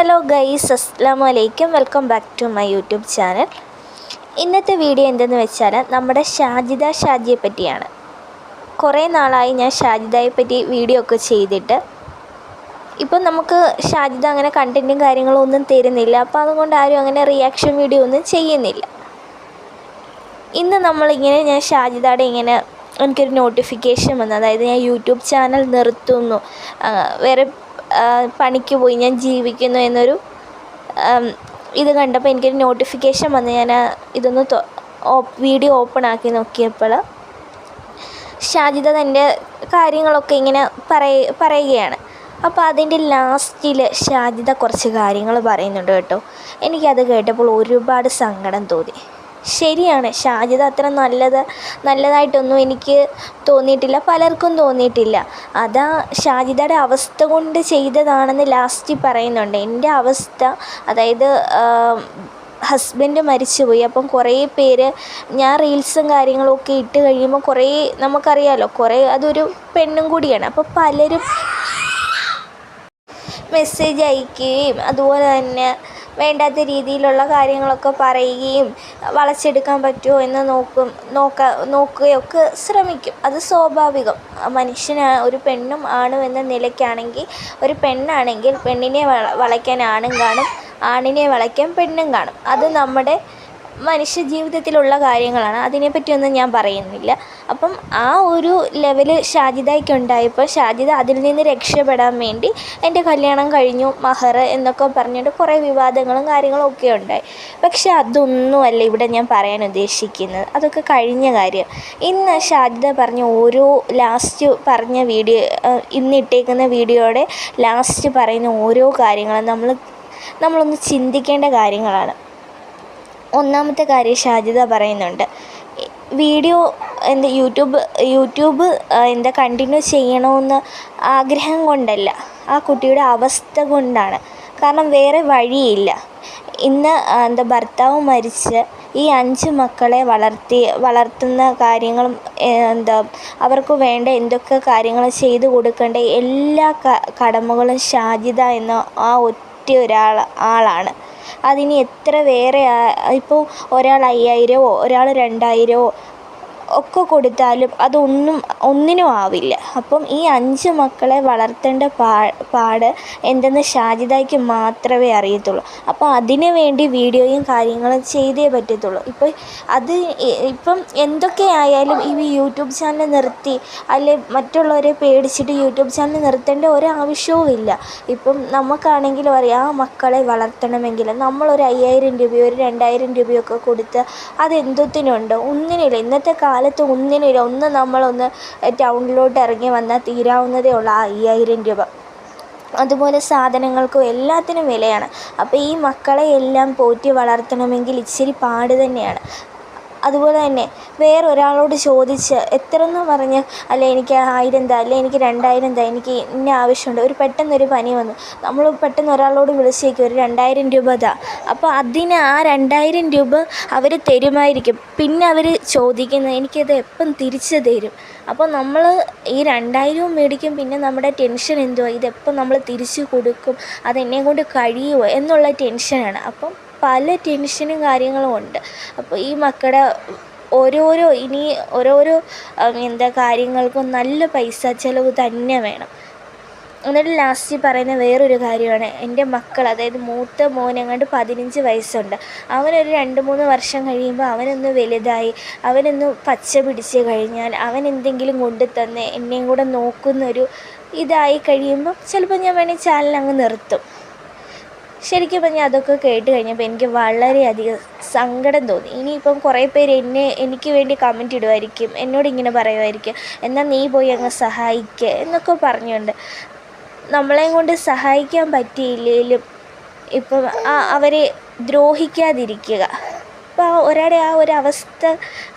Hello guys അസ്സാം വലൈക്കും welcome back to my YouTube channel. ഇന്നത്തെ വീഡിയോ എന്തെന്ന് വെച്ചാൽ നമ്മുടെ ഷാജിദ ഷാജിയെ പറ്റിയാണ്. കുറേ നാളായി ഞാൻ ഷാജിദയെ പറ്റി വീഡിയോ ഒക്കെ ചെയ്തിട്ട്. ഇപ്പം നമുക്ക് ഷാജിദ അങ്ങനെ കണ്ടന്റും കാര്യങ്ങളും ഒന്നും തരുന്നില്ല. അപ്പോൾ അതുകൊണ്ട് ആരും അങ്ങനെ റിയാക്ഷൻ വീഡിയോ ഒന്നും ചെയ്യുന്നില്ല. ഇന്ന് നമ്മളിങ്ങനെ ഞാൻ ഷാജിദയുടെ ഇങ്ങനെ എനിക്കൊരു നോട്ടിഫിക്കേഷൻ വന്നു. അതായത് ഞാൻ യൂട്യൂബ് ചാനൽ നിർത്തുന്നു. വേറെ പണിക്ക് പോയി. ഞാൻ ജീവിക്കുന്നു എന്നൊരു ഇത് കണ്ടപ്പോൾ എനിക്കൊരു നോട്ടിഫിക്കേഷൻ വന്ന്. ഞാൻ ഇതൊന്ന് വീഡിയോ ഓപ്പൺ ആക്കി നോക്കിയപ്പോൾ ഷാജിദ തന്റെ കാര്യങ്ങളൊക്കെ ഇങ്ങനെ പറയ പറയുകയാണ്. അപ്പോൾ അതിന്റെ ലാസ്റ്റിൽ ഷാജിദ കുറച്ച് കാര്യങ്ങൾ പറയുന്നുണ്ട് കേട്ടോ. എനിക്കത് കേട്ടപ്പോൾ ഒരുപാട് സങ്കടം തോന്നി. ശരിയാണ്. ഷാജിദ അത്ര നല്ലത് നല്ലതായിട്ടൊന്നും എനിക്ക് തോന്നിയിട്ടില്ല. പലർക്കും തോന്നിയിട്ടില്ല. അതാ ഷാജിദയുടെ അവസ്ഥ കൊണ്ട് ചെയ്തതാണെന്ന് ലാസ്റ്റ് പറയുന്നുണ്ട്. എന്റെ അവസ്ഥ അതായത് ഹസ്ബൻഡ് മരിച്ചുപോയി. അപ്പം കുറേ പേര് ഞാൻ റീൽസും കാര്യങ്ങളൊക്കെ ഇട്ട് കഴിയുമ്പോൾ കുറേ നമുക്കറിയാലോ കുറേ അതൊരു പെണ്ണും കൂടിയാണ്. അപ്പോൾ പലരും മെസ്സേജ് അയക്കുകയും അതുപോലെ തന്നെ വേണ്ടാത്ത രീതിയിലുള്ള കാര്യങ്ങളൊക്കെ പറയുകയും വളച്ചെടുക്കാൻ പറ്റുമോ എന്ന് നോക്കും നോക്ക നോക്കുകയൊക്കെ ശ്രമിക്കും. അത് സ്വാഭാവികം. മനുഷ്യന് ഒരു പെണ്ണും ആണും എന്ന നിലയ്ക്കാണെങ്കിൽ ഒരു പെണ്ണാണെങ്കിൽ പെണ്ണിനെ വള വളയ്ക്കാൻ ആണും കാണും ആണിനെ വളയ്ക്കാൻ പെണ്ണും കാണും. അത് നമ്മുടെ മനുഷ്യ ജീവിതത്തിലുള്ള കാര്യങ്ങളാണ്. അതിനെപ്പറ്റിയൊന്നും ഞാൻ പറയുന്നില്ല. അപ്പം ആ ഒരു ലെവൽ ഷാജിദയ്ക്ക് ഉണ്ടായപ്പോൾ ഷാജിദ അതിൽ നിന്ന് രക്ഷപ്പെടാൻ വേണ്ടി എന്റെ കല്യാണം കഴിഞ്ഞു മഹർ എന്നൊക്കെ പറഞ്ഞിട്ട് കുറേ വിവാദങ്ങളും കാര്യങ്ങളും ഒക്കെ ഉണ്ടായി. പക്ഷെ അതൊന്നുമല്ല ഇവിടെ ഞാൻ പറയാൻ ഉദ്ദേശിക്കുന്നത്. അതൊക്കെ കഴിഞ്ഞ കാര്യം. ഇന്ന് ഷാജിദ പറഞ്ഞ ഓരോ ലാസ്റ്റ് പറഞ്ഞ വീഡിയോ ഇന്ന് ഇട്ടേക്കുന്ന വീഡിയോയുടെ ലാസ്റ്റ് പറയുന്ന ഓരോ കാര്യങ്ങളും നമ്മൾ നമ്മളൊന്ന് ചിന്തിക്കേണ്ട കാര്യങ്ങളാണ്. ഒന്നാമത്തെ കാര്യം ഷാജിദ പറയുന്നുണ്ട്. വീഡിയോ എന്താ യൂട്യൂബ് യൂട്യൂബ് എന്താ കണ്ടിന്യൂ ചെയ്യണമെന്ന് ആഗ്രഹം കൊണ്ടല്ല. ആ കുട്ടിയുടെ അവസ്ഥ കൊണ്ടാണ്. കാരണം വേറെ വഴിയില്ല. ഇന്ന് എന്താ ഭർത്താവ് മരിച്ച് ഈ അഞ്ച് മക്കളെ വളർത്തി വളർത്തുന്ന കാര്യങ്ങളും എന്താ അവർക്ക് വേണ്ട എന്തൊക്കെ കാര്യങ്ങൾ ചെയ്തു കൊടുക്കേണ്ട എല്ലാ കടമകളും ഷാജിദ എന്ന ആ ഒറ്റ ഒരാൾ ആളാണ്. അതിന് എത്ര വേറെ ഇപ്പോൾ ഒരാൾ അയ്യായിരമോ ഒരാൾ രണ്ടായിരമോ ഒക്കെ കൊടുത്താലും അതൊന്നും ഒന്നിനും ആവില്ല. അപ്പം ഈ അഞ്ച് മക്കളെ വളർത്തേണ്ട പാ പാട് എന്തെന്ന് ഷാജിദയ്ക്ക് മാത്രമേ അറിയത്തുള്ളൂ. അപ്പോൾ അതിനു വേണ്ടി വീഡിയോയും കാര്യങ്ങളും ചെയ്തേ പറ്റത്തുള്ളൂ. ഇപ്പോൾ അത് ഇപ്പം എന്തൊക്കെ ആയാലും ഈ യൂട്യൂബ് ചാനൽ നിർത്തി അല്ലെ മറ്റുള്ളവരെ പേടിച്ചിട്ട് യൂട്യൂബ് ചാനൽ നിർത്തേണ്ട ഒരാവശ്യവും ഇല്ല ഇപ്പം നമുക്കാണെങ്കിലും അറിയാം ആ മക്കളെ വളർത്തണമെങ്കിൽ നമ്മളൊരു അയ്യായിരം രൂപയോ ഒരു രണ്ടായിരം രൂപയോ ഒക്കെ കൊടുത്ത് അതെന്തത്തിനുണ്ട്? ഒന്നിനില്ല ഇന്നത്തെ കാലത്ത് ഒന്നിനില്ല ഒന്ന് നമ്മളൊന്ന് ടൗണിലോട്ട് ഇറങ്ങി വന്നാൽ തീരാവുന്നതേ ഉള്ളൂ ആ അയ്യായിരം രൂപ. അതുപോലെ സാധനങ്ങൾക്കും എല്ലാത്തിനും വിലയാണ്. അപ്പോൾ ഈ മക്കളെ എല്ലാം പോറ്റി വളർത്തണമെങ്കിൽ ഇച്ചിരി പാട് തന്നെയാണ്. അതുപോലെ തന്നെ വേറെ ഒരാളോട് ചോദിച്ച് എത്രയെന്ന് പറഞ്ഞ് അല്ലെ എനിക്ക് ആയിരം താ അല്ലെ എനിക്ക് രണ്ടായിരം താ എനിക്ക് ഇന്ന ആവശ്യമുണ്ട്. ഒരു പെട്ടെന്നൊരു പനി വന്നു. നമ്മൾ പെട്ടെന്ന് ഒരാളോട് വിളിച്ചേക്കും ഒരു രണ്ടായിരം രൂപ താ അപ്പോൾ അതിന് ആ രണ്ടായിരം രൂപ അവർ തരുമായിരിക്കും. പിന്നെ അവർ ചോദിക്കുന്നത് എനിക്കത് എപ്പം തിരിച്ച് തരും? അപ്പോൾ നമ്മൾ ഈ രണ്ടായിരവും മേടിക്കും പിന്നെ നമ്മുടെ ടെൻഷൻ എന്തുവാ? ഇതെപ്പം നമ്മൾ തിരിച്ച് കൊടുക്കും? അതെന്നെ കൊണ്ട് കഴിയുമോ എന്നുള്ള ടെൻഷനാണ്. അപ്പം പല ടെൻഷനും കാര്യങ്ങളും ഉണ്ട്. അപ്പോൾ ഈ മക്കളുടെ ഓരോരോ ഇനി ഓരോരോ എന്താ കാര്യങ്ങൾക്കും നല്ല പൈസ ചിലവ് തന്നെ വേണം. എന്നിട്ട് ലാസ്റ്റ് പറയുന്ന വേറൊരു കാര്യമാണ്. എന്റെ മക്കൾ അതായത് മൂത്ത മോനെങ്ങാണ്ട് പതിനഞ്ച് വയസ്സുണ്ട്. അവനൊരു രണ്ട് മൂന്ന് വർഷം കഴിയുമ്പോൾ അവനൊന്ന് വലുതായി അവനൊന്ന് പച്ച പിടിച്ച് കഴിഞ്ഞാൽ അവൻ എന്തെങ്കിലും കൊണ്ടു തന്ന് എന്നെയും കൂടെ നോക്കുന്നൊരു ഇതായി കഴിയുമ്പോൾ ചിലപ്പോൾ ഞാൻ വേണമെങ്കിൽ ചാനൽ അങ്ങ് നിർത്തും. ശരിക്കും പറഞ്ഞാൽ അതൊക്കെ കേട്ട് കഴിഞ്ഞപ്പോൾ എനിക്ക് വളരെയധികം സങ്കടം തോന്നി. ഇനിയിപ്പം കുറേ പേര് എന്നെ എനിക്ക് വേണ്ടി കമന്റ് ഇടുമായിരിക്കും എന്നോട് ഇങ്ങനെ പറയുമായിരിക്കും എന്നാൽ നീ പോയി അങ്ങ് സഹായിക്കുക എന്നൊക്കെ പറഞ്ഞുകൊണ്ട്. നമ്മളെയും കൊണ്ട് സഹായിക്കാൻ പറ്റിയില്ലെങ്കിലും ഇപ്പം അവരെ ദ്രോഹിക്കാതിരിക്കുക. അപ്പോൾ ആ ഒരാളെ ആ ഒരു അവസ്ഥ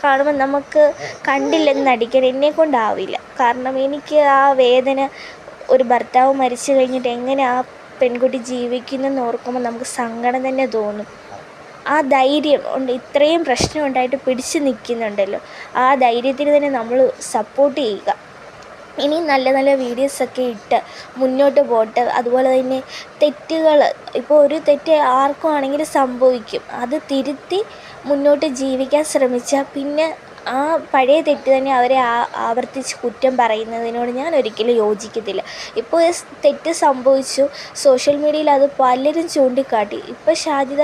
കാണുമ്പോൾ നമുക്ക് കണ്ടില്ലെന്ന് നടിക്കാൻ എന്നെ കൊണ്ടാവില്ല. കാരണം എനിക്ക് ആ വേദന ഒരു ഭർത്താവ് മരിച്ചു കഴിഞ്ഞിട്ട് എങ്ങനെ ആ പെൺകുട്ടി ജീവിക്കുന്നെന്ന് ഓർക്കുമ്പോൾ നമുക്ക് സങ്കടം തന്നെ തോന്നും. ആ ധൈര്യം ഉണ്ട് ഇത്രയും പ്രശ്നം ഉണ്ടായിട്ട് പിടിച്ചു നിൽക്കുന്നുണ്ടല്ലോ ആ ധൈര്യത്തിന് തന്നെ നമ്മൾ സപ്പോർട്ട് ചെയ്യുക. ഇനി നല്ല നല്ല വീഡിയോസൊക്കെ ഇട്ട് മുന്നോട്ട് പോട്ട്. അതുപോലെ തന്നെ തെറ്റുകൾ ഇപ്പോൾ ഒരു തെറ്റ് ആർക്കും ആണെങ്കിലും സംഭവിക്കും. അത് തിരുത്തി മുന്നോട്ട് ജീവിക്കാൻ ശ്രമിച്ചാൽ പിന്നെ ആ പഴയ തെറ്റ് തന്നെ അവരെ ആവർത്തിച്ച് കുറ്റം പറയുന്നതിനോട് ഞാൻ ഒരിക്കലും യോജിക്കത്തില്ല. ഇപ്പോൾ തെറ്റ് സംഭവിച്ചു സോഷ്യൽ മീഡിയയിൽ അത് പലരും ചൂണ്ടിക്കാട്ടി. ഇപ്പോൾ ഷാജിദ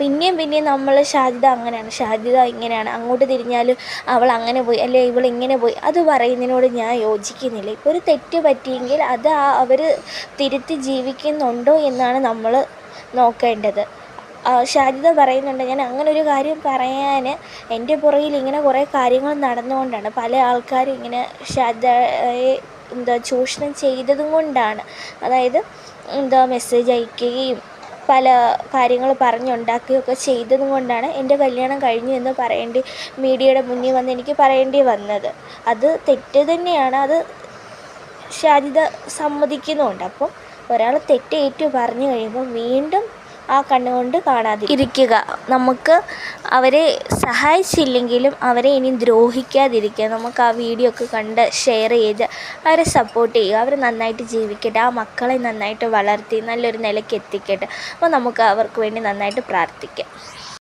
പിന്നെയും പിന്നെയും നമ്മൾ ഷാജിദ അങ്ങനെയാണ്. ഷാജിദ ഇങ്ങനെയാണ്. അങ്ങോട്ട് തിരിഞ്ഞാലും അവൾ അങ്ങനെ പോയി അല്ലെ ഇവൾ ഇങ്ങനെ പോയി. അത് പറയുന്നതിനോട് ഞാൻ യോജിക്കുന്നില്ല. ഇപ്പോൾ ഒരു തെറ്റ് പറ്റിയെങ്കിൽ അത് അവർ തിരുത്തി ജീവിക്കുന്നുണ്ടോ എന്നാണ് നമ്മൾ നോക്കേണ്ടത്. ഷാജിദ പറയുന്നുണ്ട് ഞാൻ അങ്ങനെ ഒരു കാര്യം പറയാൻ എന്റെ പുറകിൽ ഇങ്ങനെ കുറേ കാര്യങ്ങൾ നടന്നുകൊണ്ടാണ്. പല ആൾക്കാരും ഇങ്ങനെ ഷാജിതയെ എന്താ ചൂഷണം ചെയ്തതും കൊണ്ടാണ്. അതായത് എന്താ മെസ്സേജ് അയക്കുകയും പല കാര്യങ്ങൾ പറഞ്ഞുണ്ടാക്കുകയൊക്കെ ചെയ്തതും കൊണ്ടാണ് എന്റെ കല്യാണം കഴിഞ്ഞു എന്ന് പറയേണ്ടി മീഡിയയുടെ മുന്നിൽ വന്ന് എനിക്ക് പറയേണ്ടി വന്നത്. അത് തെറ്റ് തന്നെയാണ്. അത് ഷാജിത സമ്മതിക്കുന്നുമുണ്ട് അപ്പം ഒരാൾ തെറ്റേറ്റു പറഞ്ഞു കഴിയുമ്പോൾ വീണ്ടും ആ കണ്ണുകൊണ്ട് കാണാതെ ഇരിക്കുക. നമുക്ക് അവരെ സഹായിച്ചില്ലെങ്കിലും അവരെ ഇനി ദ്രോഹിക്കാതിരിക്കുക. നമുക്ക് ആ വീഡിയോ ഒക്കെ കണ്ട് ഷെയർ ചെയ്ത് അവരെ സപ്പോർട്ട് ചെയ്യുക. അവർ നന്നായിട്ട് ജീവിക്കട്ടെ. ആ മക്കളെ നന്നായിട്ട് വളർത്തി നല്ലൊരു നിലയ്ക്ക് എത്തിക്കട്ടെ. അപ്പോൾ നമുക്ക് അവർക്ക് വേണ്ടി നന്നായിട്ട് പ്രാർത്ഥിക്കാം.